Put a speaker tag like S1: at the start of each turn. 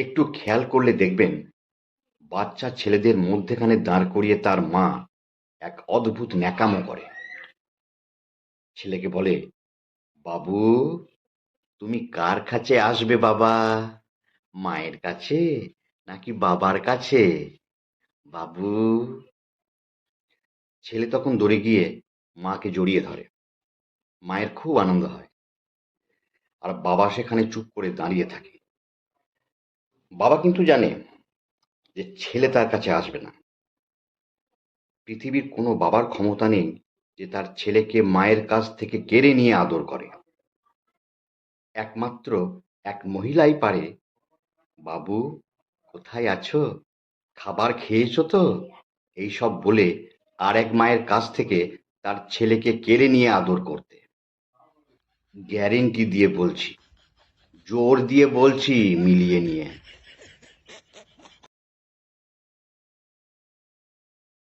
S1: একটু খেয়াল করলে দেখবেন, বাচ্চা ছেলেদের মধ্যেখানে দাঁড় করিয়ে তার মা এক অদ্ভুত ন্যাকামো করে। ছেলেকে বলে, বাবু, তুমি কার কাছে আসবে বাবা? মায়ের কাছে নাকি বাবার কাছে? বাবু। ছেলে তখন দৌড়ে গিয়ে মাকে জড়িয়ে ধরে। মায়ের খুব আনন্দ হয়। আর বাবা সেখানে চুপ করে দাঁড়িয়ে থাকে। বাবা কিন্তু জানে যে ছেলে তার কাছে আসবে না। পৃথিবীর কোনো বাবার ক্ষমতা নেই যে তার ছেলেকে মায়ের কাছ থেকে কেড়ে নিয়ে আদর করে। একমাত্র এক মহিলাই পারে, বাবু, কোথায় আছো? খাবার খেয়েছো তো? এইসব বলে আর এক মায়ের কাছ থেকে তার ছেলেকে কেড়ে নিয়ে আদর করতে। গ্যারেন্টি দিয়ে বলছি, জোর দিয়ে বলছি মিলিয়ে নিয়ে।